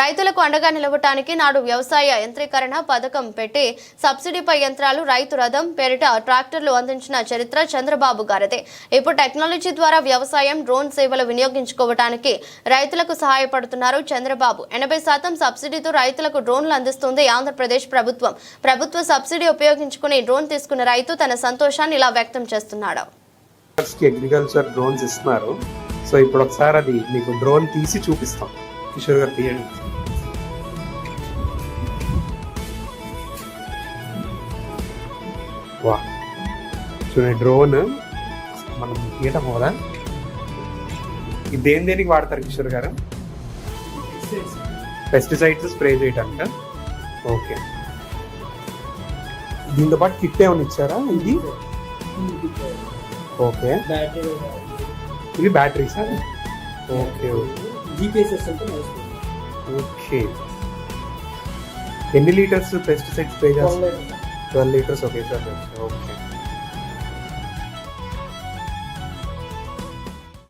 రైతులకు అండగా నిలవటానికి నాడు వ్యవసాయ యంత్రీకరణ పథకం పెట్టి సబ్సిడీపై యంత్రాలు రైతు రథం పేరిట ట్రాక్టర్లు అందించిన చరిత్ర చంద్రబాబు గారిదే. ఇప్పుడు టెక్నాలజీ ద్వారా వ్యవసాయం డ్రోన్ సేవలు వినియోగించుకోవటానికి రైతులకు సహాయపడుతున్నారు చంద్రబాబు. ఎనభై శాతం సబ్సిడీతో రైతులకు డ్రోన్లు అందిస్తుంది ఆంధ్రప్రదేశ్ ప్రభుత్వం. ప్రభుత్వ సబ్సిడీ ఉపయోగించుకుని డ్రోన్ తీసుకున్న రైతు తన సంతోషాన్ని ఇలా వ్యక్తం చేస్తున్నాడు. అగ్రికల్చర్ డ్రోన్స్ ఇస్తున్నారు. సో ఇప్పుడు ఒకసారి అది మీకు డ్రోన్ తీసి చూపిస్తాం. కిషోర్ గారు తీయండి వా. చూడండి డ్రోన్ మనం తీయటం కదా ఇది దేని దేనికి వాడతారు కిషోర్ గారు? పెస్టిసైడ్స్ స్ప్రే చేయటానిక? ఓకే. దీంతో పాటు కిట్ ఏమైనా ఇచ్చారా ఇది? ఓకే. ఇవి battery sir okay GPS సిస్టమ్తో నడుస్తుంది ఓకే ఎన్ని లీటర్స్ పెస్టిసైడ్ స్ప్రే చేస్తారు twelve litres okay sir okay